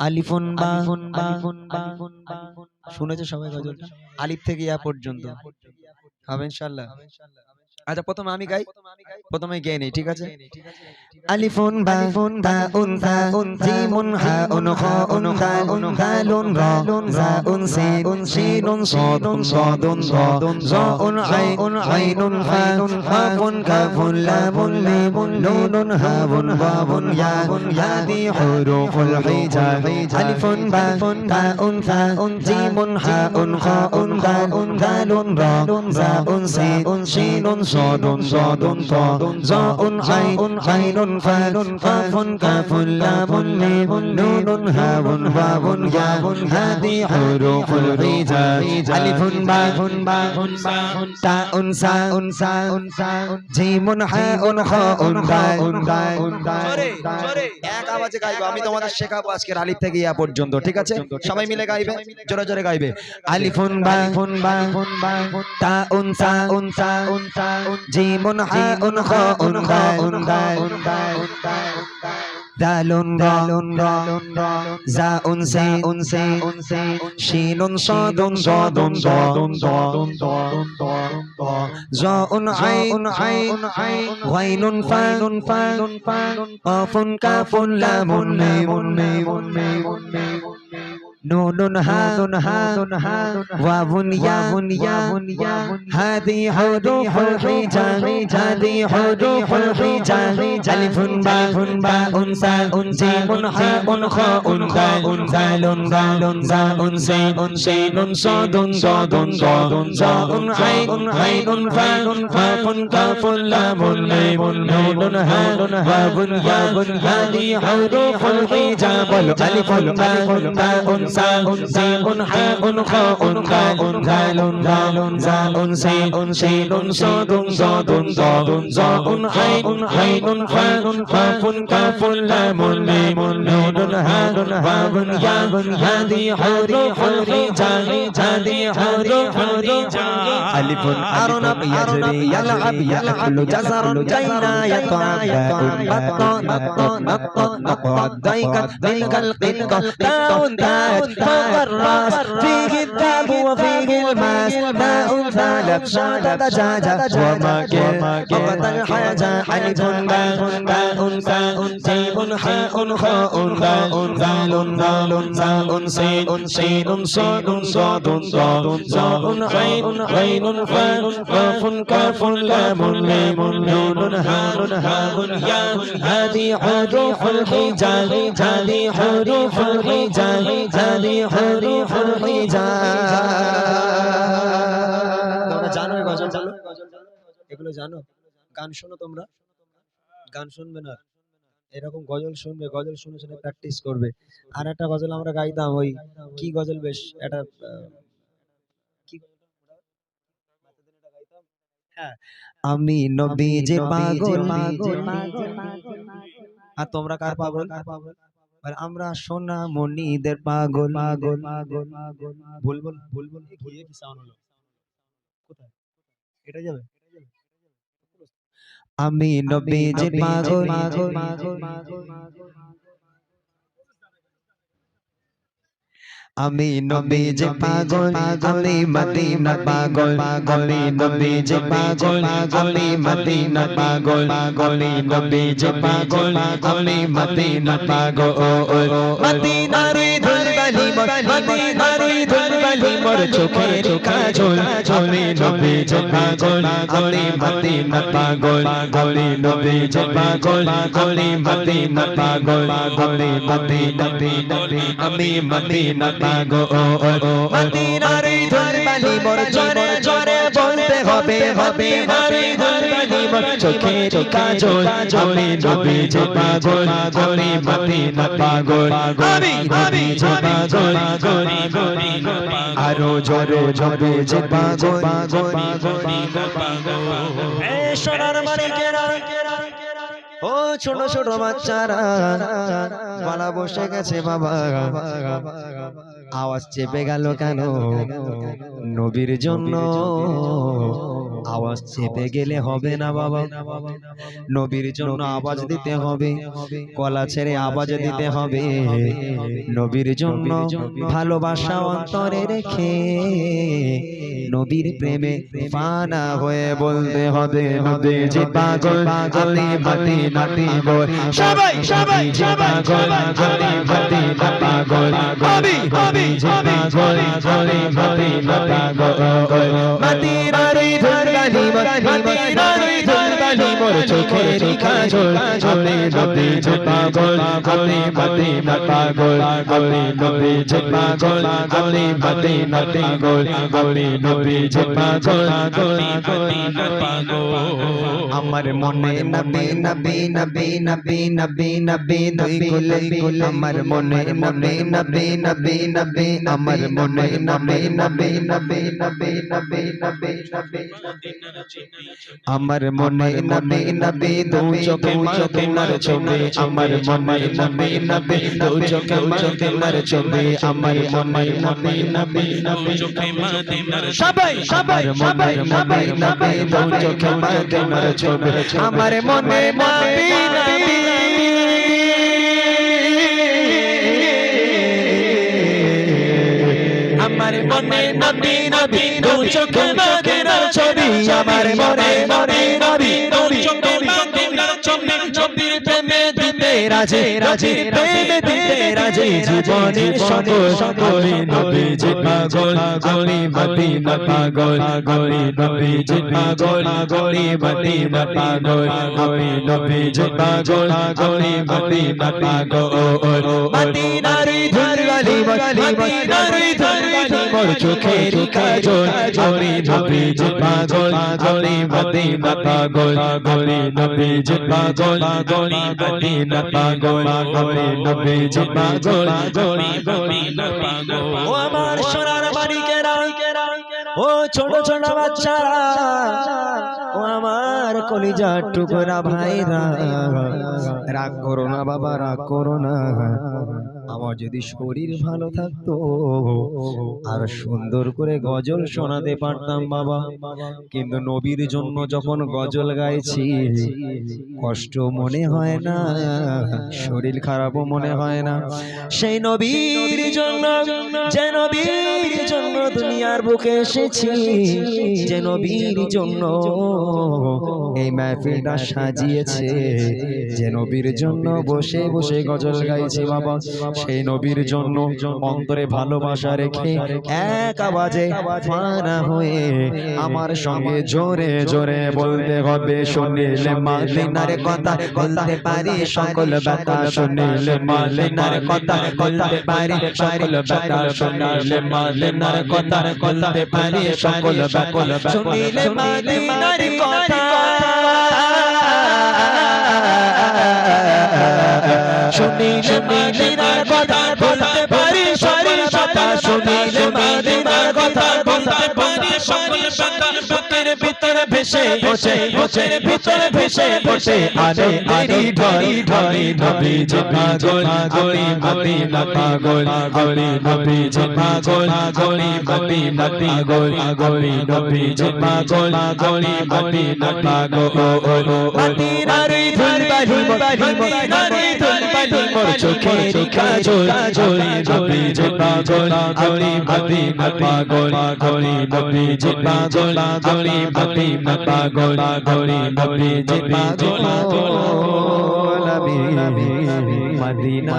আলিফুন বা শুনেছো সবাই গজলটা? আলিফ থেকে ইয়া পর্যন্ত। হবে ইনশাআল্লাহ। আচ্ছা প্রথমে আমি গাই? প্রথমে গেয়ে নেই ঠিক আছে? আলিফুন বা তা উন তা উন জিমুন হা উন খ উন তা উন দালুন রা জা উন সিন শিনুন সাদুন সাদুন সাদুন জা উন আই উন আইনুন ফা কাফুন কাফুন লামুন মিমুন নুনুন হাবুন বাবুন ইয়া ইয়া হাদি হুরুফুল হিজা আলিফুন বা তা উন তা উন জিমুন হা উন খ উন তা উন দালুন রা জা উন সিন শিনুন কাফুন লামুন মিমুন নুনুন হাবুন বাবুন ইয়া হাদি হুরুফুল হিজা আলিফুন বা তা উন সা উন সা উন সা জিমুন হা উন খ উন দা উন দা উন দা এক আওয়াজে গাইবো আমি তোমাদের শেখাবো আজকের আলিফ থেকে ইয়া পর্যন্ত ঠিক আছে? সবাই মিলে গাইবে জোরে জোরে গাইবে। আলিফুন বা ফুন বা ফুন বা তা উন সা উন সা উন সা জিমুন হা উন খ উন দা উন দা উন দা উন দা দালুন দালুন দালুন জা উন সে উন সে উন সে শিনুন সাদুন সাদুন সাদুন সাদুন সাদুন জা উন আই উন আই উন আই গাইনুন ফানুন ফানুন ফানুন কাফুন লামুন মিমুন মিমুন মিমুন মিমুন نون هاد هاد واو ياء ياء هذه حروف الحجاب هذه حروف الحجاب ألف باء باء ساء جيم حاء خاء داء دال دال زاء سين شين صاد صاد صاد زاء عين عين فاء فاء كاف لام ميم نون هاد واو ياء هذه حروف الحجاب الألف باء باء ساء سين حاء خاء داء دال دال زاء سين شين صاد صاد صاد زاء عين عين فاء كاف كاف لام ميم نون هاد واو ياء هذه حروف الحجاب هذه حروف الحجاب ألف أرنب يجري يلعب يأكل جزر جينا يطعم بط نط نط نط ديكت ديك القطة تاء تاء فوق الراس فيه الذهب وفيه الماس تاء ثالث شادة دجاجة وما كان وقت الحاجة ألف باء باء تاء جيم حاء خاء داء دال دال زاء سين شين صاد صاد صاد زاء عين عين فاء كاف كاف لام ميم نون هاء هاء ياء هذه حروف الحجاب هذه حروف الحجاب জানি হরি হরি তোমরা জানো গজল জানো? এগুলো জানো? গান শোনো তোমরা। গান শুনবে না। এরকম গজল শুনবে গজল শুনে শুনে প্র্যাকটিস করবে। আর একটা গজল আমরা গাইতাম ওই কি গজল বেশ এটা হ্যাঁ, আমি নবী যে পাগল। আর তোমরা কার পাগল? কার পাগল? আর আমরা সোনা মনিদের পাগল পাগল পাগল ভুল বল ভুল বল কি সাউন্ড হলো কোথায়? এটা যাবে? আমি নবীজির পাগল পাগল পাগল পাগল। আমি নবী যে পাগল আমি মদিনা পাগল পাগলি নবী যে পাগল আমি মদিনা পাগল পাগলি নবী যে পাগল আমি মদিনা পাগল মদিনার ধুল বলি মদিনার ধুল বালি মোর চোখের কাজল আমি নবী যে পাগল আমি মদিনা পাগল আমি নবী যে পাগল আমি মদিনা পাগল আমি মদিনা আমি মদিনা পাগল মদিনার ধুল বালি মোর জোরে বলতে হবে হবে হবে যে পাগল মদিনা পাগল। যে পাগল আরও যে পাগল ও ছোট ছোট বাচ্চারা বসে গেছে বাবা। আওয়াজ চেপে গেল কেন? নবীর জন্য আওয়াজ চেপে গেলে হবে না বাবা নবীর জন্য আওয়াজ দিতে হবে গলা ছেড়ে আওয়াজ দিতে হবে নবীর জন্য ভালোবাসা অন্তরে রেখে নবীর প্রেমে ফানা হয়ে বলতে হবে নবীজি পাগল আলি মাতি নাতি বল সবাই সবাই সবাই আলি মাতি না পাগল আমি আমি আমি আলি মাতি না পাগল মাতি নারী ধরবানি মাতি নারী ধরবানি মোর চোখের কাজল আমি নবীজি পাগল আলি মাতি না পাগল আমি নবীজি পাগল আলি মাতি না পাগল আমি পাগল আমার মনে নবী নবী নবী নবী নবী নবী নবী গুলে আমার মনে মনে নবী নবী নবী আমার মনে নবী নবী নবী নবী নবী নবী নবী আমার মনে নবী নবী দু চোখে চোখে মার ছবি আমার মনে নবী নবী দু চোখে চোখে মার ছবি আমার মনে নবী নবী মার সবাই সবাই সবাই নবী নবী দু চোখে মার ছবি আমার মনে নবী নবী আমার মনে নবী নবী, দু চোখে মদিনার ছবি। আমার মনে মনে নবী, দু চোখে মদিনার ছবি। নবীর প্রেমে দিতে রাজে রাজে, প্রেমে দিতে রাজে। জীবনের সকল সকলে নবী যে পাগল গলি মদিনা পাগল গলি নবী যে পাগল গলি মদিনা পাগল, আমি নবী যে পাগল গলি মদিনা পাগল। মতি নারী ধর মদিনার ধরবালি মদিনার ধরবালি মোর চোখের কাজল গলি নবী যে পাগল গলি মদিনা পাগল গলি নবী যে পাগল গলি মদিনা পাগল গলি নবী যে পাগল গলি মদিনা পাগল। ও আমার সোনার বাড়িকেরা, ও ছোট ছোট বাচ্চারা ও আমার কলিজা টুকরা ভাইরা। রাগ করো না বাবা, রাগ করো না। আমার যদি শরীর ভালো থাকতো আর সুন্দর করে গজল শোনাতে পারতাম বাবা। কিন্তু নবীর জন্য যখন গজল গাইছি, কষ্ট মনে হয় না, শরীর খারাপও মনে হয় না। সেই নবীর জন্য, যে নবীর জন্য দুনিয়ার বুকে এসেছি, যে নবীর জন্য এই মাহফিলটা সাজিয়েছে যে নবীর জন্য বসে বসে গজল গাইছে বাবা। সেই নবীর জন্য অন্তরে ভালোবাসা রেখে এক আওয়াজে ফানা হয়ে আমার সঙ্গে জোরে জোরে বলতে হবে, শুনিলে মালিনার কথা, বলতে পারি সকল ব্যথা, শুনিলে মালিনার কথা, বলতে পারি সকল ব্যথা, শুনিলে মালিনার কথা, বলতে পারি সকল ব্যথা, শুনিলে মালিনার কথা শুনি শুনি কথা বসে বুকের ভিতরে ভেসে বসে আরে আরে ঢলি ঢলি নবী যে পাগল গলি মতি না পাগল গলি নবী যে পাগল গলি মতি না পাগল গলি নবী যে পাগল গলি মতি না পাগল মতি নারী ধরবাহি মতি নারী ধরবাহি মোর চোখের কাজল গলি নবী যে পাগল গলি মতি না পাগল গলি নবী যে পাগল গলি মতি না পাগল গলি নবী যে পাগল। মদিনা।